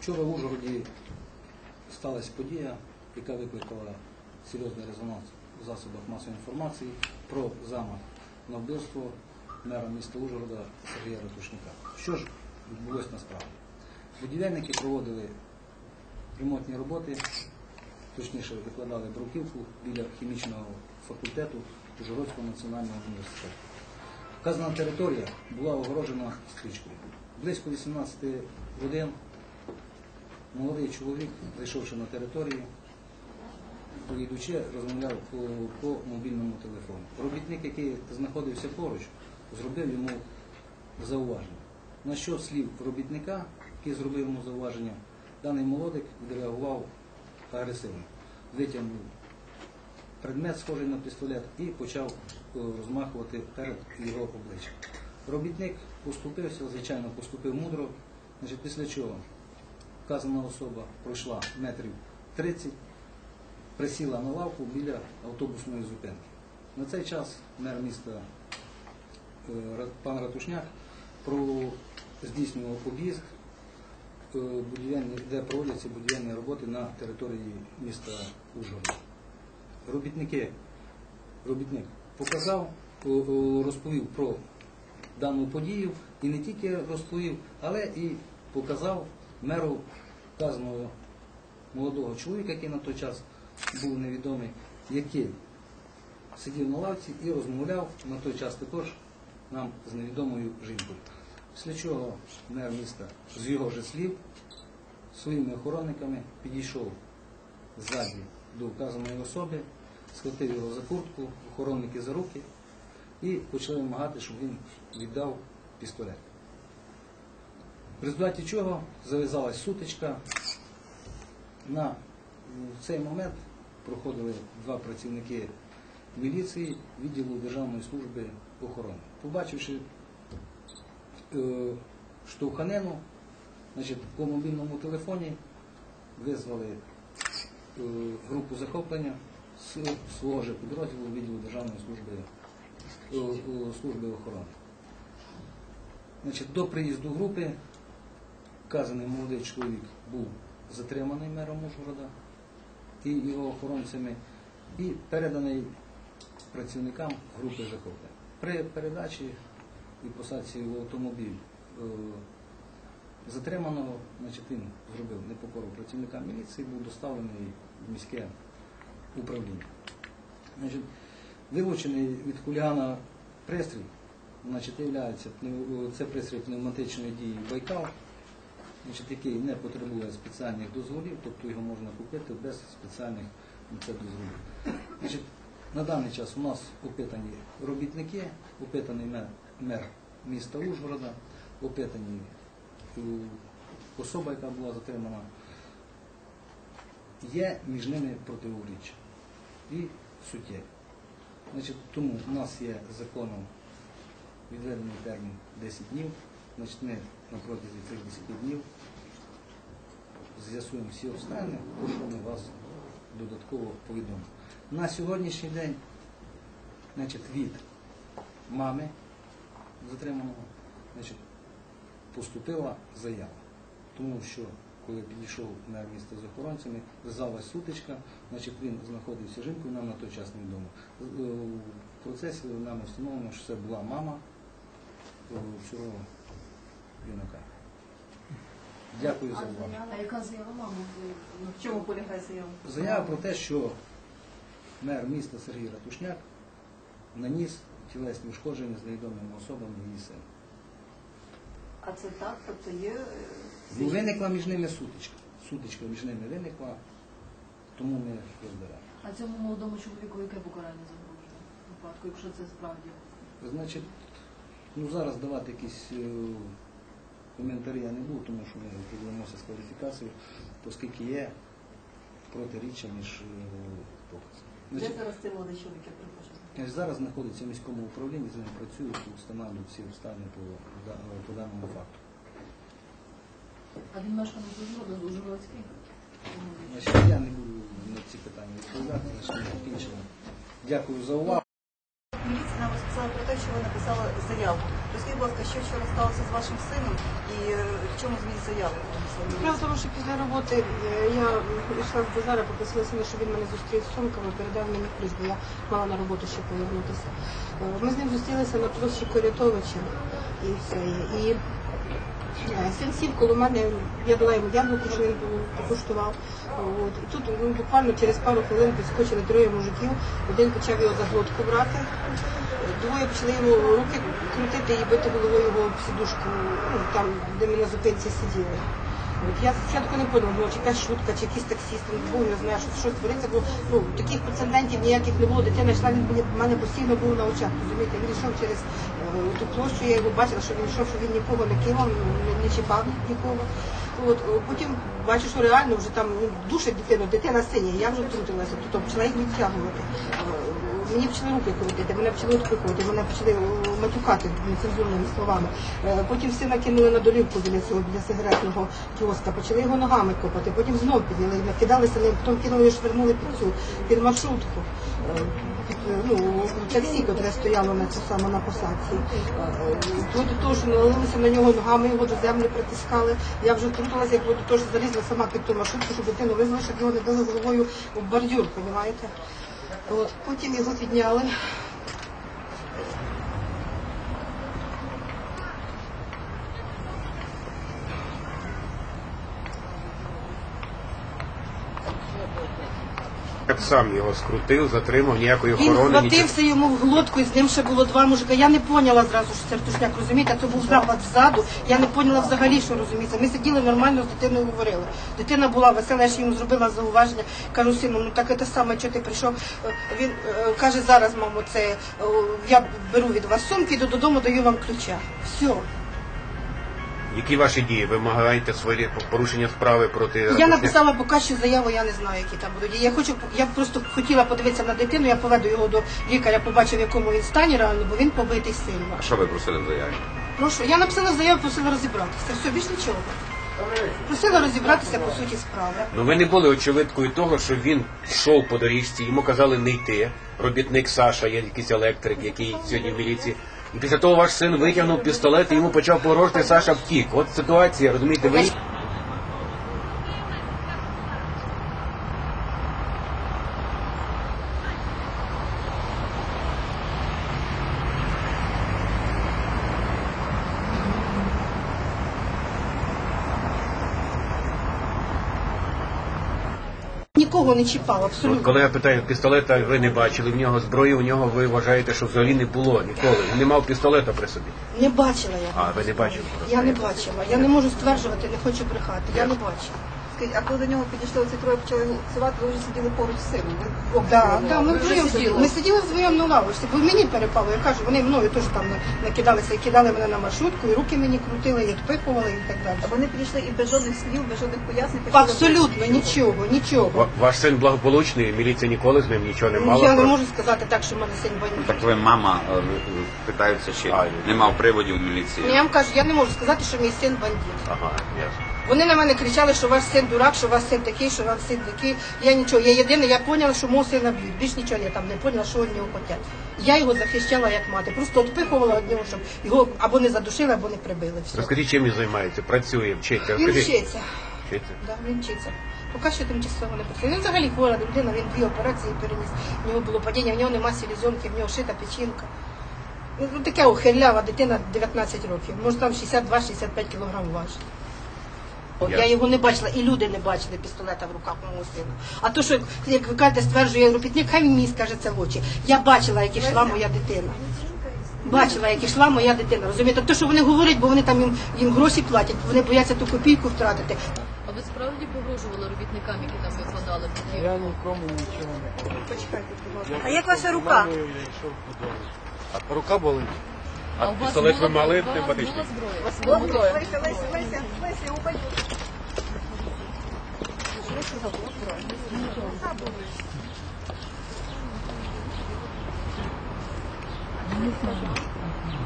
Вчора в Ужгороді сталася подія, яка викликала серйозний резонанс у засобах масової інформації про замах на вбивство мера міста Ужгорода Сергія Ратушника. Що ж відбулося насправді? Будівельники проводили ремонтні роботи, точніше викладали бруківку біля хімічного факультету Ужгородського національного університету. Вказана територія була огорожена стрічкою. Близько 18 годин молодий чоловік, зайшовши на територію, йдучи, розмовляв по, по мобільному телефону. Робітник, який знаходився поруч, зробив йому зауваження. На що слів робітника, який зробив йому зауваження, даний молодик відреагував агресивно. Витягнув предмет, схожий на пістолет, і почав е, розмахувати перед його обличчям. Робітник поступився, звичайно, поступив мудро, значить, після чого вказана особа пройшла метрів 30, присіла на лавку біля автобусної зупинки. На цей час мер міста е, пан Ратушняк здійснював об'їзд, е, будівельні, де проводяться будівельні роботи на території міста Ужгорода. Робітники, робітник показав, о, розповів про дану подію і не тільки розповів, але і показав меру вказаного молодого чоловіка, який на той час був невідомий, який сидів на лавці і розмовляв на той час також нам з невідомою жінкою. Після чого мер міста з його же слів своїми охоронниками підійшов ззаді до вказаної особи, схватив його за куртку, охоронники за руки і почали вимагати, щоб він віддав пістолет. В результаті чого зав'язалась сутичка. На в цей момент проходили два працівники міліції відділу Державної служби охорони. Побачивши е, значить, по мобільному телефоні визвали е, групу захоплення з свого ж підрозділу відділу Державної служби, е, е, служби охорони. Значить, до приїзду групи вказаний молодий чоловік був затриманий мером Ужгорода і його охоронцями і переданий працівникам групи захоплення. При передачі і посадці в автомобіль е, затриманого, значить, він зробив непокору працівникам міліції, був доставлений в міське управління. Значить, вилучений від хулігана пристрій, значить, це пристрій пневматичної дії Байкал, значить, який не потребує спеціальних дозволів, тобто його можна купити без спеціальних це дозволів. Значить, на даний час у нас опитані робітники, опитаний мер, мер міста Ужгорода, опитані е, особа, яка була затримана. Є між ними противоріччя і суттєві. Значить, тому у нас є законом відведений термін 10 днів. Ми на протязі цих 10 днів з'ясуємо всі обставини, про що ми вас додатково повідомимо. На сьогоднішній день значить, від мами затриманого значить, поступила заява. Тому що коли підійшов мер міста з охоронцями, зв'язалась сутичка, значить він знаходився жінкою, нам на той час невідомо. З- е, В процесі нами встановлено, що це була мама е, цього юнака. Дякую за увагу. А яка заява мами? Ну, В чому полягає заява? Заява про те, що мер міста Сергій Ратушняк наніс тілесні ушкодження з невідомими особами її сина. А це так? Тобто є... е, Ну, виникла між ними сутичка. Сутичка між ними виникла, тому ми розбираємо. А цьому молодому чоловіку яке покарання загрожує випадку, якщо це справді? Значить, ну зараз давати якісь е, коментарі я не буду, тому що ми підведемося з кваліфікацією, оскільки є протиріччя між е, показами. Де зараз цей молодий чоловік, я перепрошую? Е, Зараз знаходиться в міському управлінні, з ним працюють і встановлюють всі обставини по, по даному факту. А він мешканець Ужгорода, Ужгородський? Значить, я не буду на ці питання відповідати, значить ми закінчимо. Дякую за увагу. Міліція нам розписала про те, що що ви написали заяву. Розкажіть, будь ласка, що вчора сталося з вашим сином і е, в чому зміст заяви? Справа тому, що після роботи е, я йшла з базара, попросила сина, щоб він мене зустрів з сумками, передав мені ключ, бо я мала на роботу ще повернутися. Е, Ми з ним зустрілися на площі Корятовича і все. І син сів коло мене, я дала йому яблуко, що він покуштував. От. І тут ну, буквально через пару хвилин підскочили троє мужиків, один почав його за глотку брати. Двоє почали йому руки крутити і бити головою його об сідушку, ну, там, де ми на зупинці сиділи. От я спочатку не поняла, думала, чи якась шутка, чи якийсь таксіст, ну, не знає, що що твориться, бо ну, таких прецедентів ніяких не було. Дитина йшла, він був- мене постійно був на очах, розумієте, він йшов через е, ту площу, я його бачила, що він йшов, що він нікого не кивав, не, не чіпав нікого. От, потім бачу, що реально вже там ну, душить дитину, дитина синя, я вже втрутилася, то почала їх відтягувати. Е, Мені почали руки крутити, мене почали відпихувати, мене почали матюкати нецензурними словами. Е, Потім сина кинули на долівку біля цього біля сигаретного кіоска, почали його ногами копати, потім знов підняли, накидалися потім кинули швернули під цю під маршрутку. Е, е, ну, таксі, яке стояло на саме на посадці. Е, Вплоть до того, що налилися на нього ногами, його до землі притискали. Я вже втрутилася, як до що залізла сама під ту маршрутку, щоб дитину визвали, щоб його не дали головою в бордюр, розумієте? От, потім його підняли. Сам його скрутив, затримав, ніякої Він охорони. схватився йому в глотку, і з ним ще було два мужика. Я не поняла зразу, що це артушняк, розумієте, це був запад ззаду. Я не поняла взагалі, що розуміється. Ми сиділи нормально з дитиною говорили. Дитина була весела, я ж йому зробила зауваження. Кажу, сину, ну так це саме, що ти прийшов. Е, Він е, каже, зараз, мамо, це е, я беру від вас сумки, йду додому, даю вам ключа. Все. Які ваші дії? Ви вимагаєте свої порушення справи проти Я написала поки що заяву, я не знаю, які там будуть. дії. Я хочу, я просто хотіла подивитися на дитину, я поведу його до лікаря, побачив, в якому він стані реально, бо він побитий сильно. А що ви просили в заяві? Прошу, я написала заяву, просила розібратися. Все, більш нічого. Просила розібратися по суті справи. Ну ви не були очевидкою того, що він йшов по доріжці, йому казали не йти. Робітник Саша, є якийсь електрик, який сьогодні в міліції. І після того ваш син витягнув пістолет і йому почав погрожувати, Саша втік. От ситуація, розумієте, ви. Нікого не чіпав, От абсолютно. коли я питаю, пістолета ви не бачили, в нього зброї, у нього ви вважаєте, що взагалі не було ніколи. Він не мав пістолета при собі. Не бачила я. А, ви не бачили просто. Я не бачила. Я не можу стверджувати, не хочу брехати. Я не бачила. Скажіть, а коли до нього підійшли оці троє почали голосувати, ви вже сиділи поруч з сином. Ви вдвох Да, сиділи. да, ми Ви вже вдвоєм сиділи. Ми сиділи вдвоєм на лавочці, бо мені перепало. Я кажу, вони мною теж там накидалися і кидали мене на маршрутку, і руки мені крутили, і відпихували і так далі. А вони підійшли і без жодних слів, без жодних пояснень. почали Абсолютно нічого, нічого. Ва- Ваш син благополучний, міліція ніколи з ним нічого не мала. Я не про- можу сказати так, що в мене син бандит. Так ви мама е, питаються, чи А, нема приводів в міліції. Я вам кажу, я не можу сказати, що мій син бандит. Ага, ясно. Вони на мене кричали, що ваш син дурак, що ваш син такий, що ваш син такий. Я нічого. Я єдине, я поняла, що мого сина б'ють. Більш нічого я там не поняла, що від нього хочуть. Я його захищала як мати. Просто відпихувала від нього, щоб його або не задушили, або не прибили. Все. Розкажіть, чим він займається? Працює, вчиться. Він Розкажіть. вчиться. Вчиться. Да, він вчиться. Поки що тимчасово не працює. Він взагалі хвора людина, він дві операції переніс. В нього було падіння, в нього нема селезенки, в нього шита печінка. Ну, така ухилява дитина 19 років. Може там 62-65 кілограм важить. От, Я його не бачила, і люди не бачили пістолета в руках мого сина. А то, що як ви кажете, стверджує робітник, хай він мені скаже це в очі. Я бачила, як ішла моя дитина. Бачила, як ішла моя дитина. Розумієте, то, що вони говорять, бо вони там їм, їм гроші платять, вони бояться ту копійку втратити. А ви справді погрожували робітникам, які там викладали такі? Я нікому нічого не кажу. Почекайте, будь ласка. А як ваша рука? Я йшов додому. А рука болить. А у вас пістолет ви мали у вас була зброя? Вас Була Леся, зброя? Леся, Леся, Леся, Леся, упадет. Що ви сказали? Була зброя?